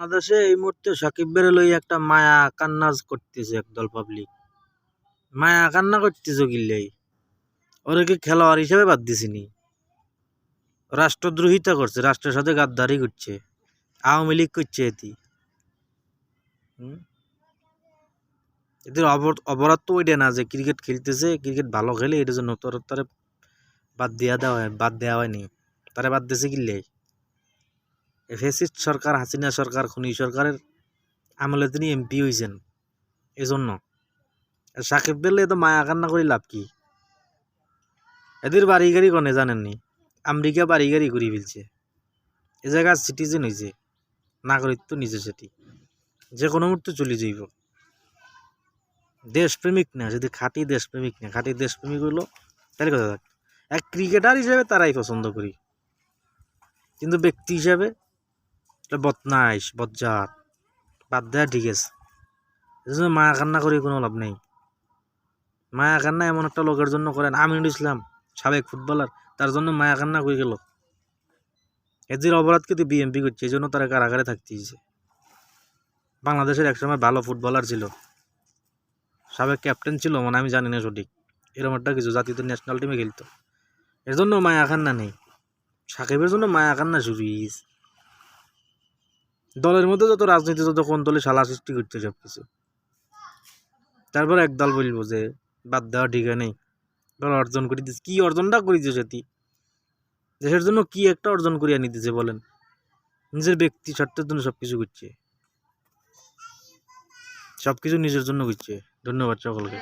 বাংলাদেশে এই মুহূর্তে সাকিব বেরোলই একটা মায়া কান্নাজ করতেছে একদল পাবলিক মায়া কান্না করতেছে গিল্লাই। ওরে কি খেলোয়াড় হিসেবে বাদ দিছিনি? রাষ্ট্রদ্রোহিতা করছে, রাষ্ট্রের সাথে গাদ্দারি করছে, আওয়ামী লীগ করছে এটি? এদের অপরাধ তো ওইটা না যে ক্রিকেট খেলতেছে ক্রিকেট ভালো খেলে এটা তোর তারে বাদ দিয়া দেওয়া হয়, বাদ দেওয়া হয়নি। তারে বাদ দিয়েছে কিল্লাই ফেসিস্ট সরকার, হাসিনা সরকার, খুনি সরকারের আমলে তিনি এমপি হয়েছেন এই জন্য সাকিব বেলে তো মায়া কান্না করে লাভ কি? এদের বাড়ি গাড়ি কনে জানেননি? আমেরিকা বাড়ি গাড়ি করে ফেলছে। এ জায়গার সিটিজেন হয়েছে নাগরিকত্ব নিজে সেটি। যে কোনো মুহূর্তে চলে যাইব। দেশপ্রেমিক না, যদি খাঁটি দেশপ্রেমিক না, খাঁটি দেশপ্রেমিক হলো তাহলে কথা থাক। এক ক্রিকেটার হিসেবে তারাই পছন্দ করি। কিন্তু ব্যক্তি হিসাবে এটা বদনাইশ বজ্জাত। বাদ দেওয়া ঠিক আছে। মায়া কান্না করে কোনো লাভ নেই। মায়া কান্না এমন একটা লোকের জন্য করেন আমিনুল ইসলাম সাবেক ফুটবলার তার জন্য মায়া কান্না করে গেল। এদের অপরাধ কিন্তু বিএমপি করছে এই জন্য তারা কারাগারে থাকতে বাংলাদেশের একসময় ভালো ফুটবলার ছিল। সাবেক ক্যাপ্টেন ছিল মানে আমি জানি না সঠিক। এরকম একটা কিছু, জাতীয় ন্যাশনাল টিমে খেলতো। এর জন্য মায়া কান্না নেই। সাকিবের জন্য মায়া কান্না শুরু হয়েছে। দলের মধ্যে যত রাজনীতি, যত কোন দলে শালা সৃষ্টি করছে সব কিছু তারপর এক দল বলব যে, বাদ দেওয়া ঠিক নেই। দল অর্জন করে দিচ্ছে কি অর্জনটা করেছে সেটি দেশের জন্য কি একটা অর্জন করিয়া নিতেছে বলেন? নিজের ব্যক্তি স্বার্থের জন্য সব কিছু করছে। সব কিছু নিজের জন্য করছে। ধন্যবাদ সকলকে।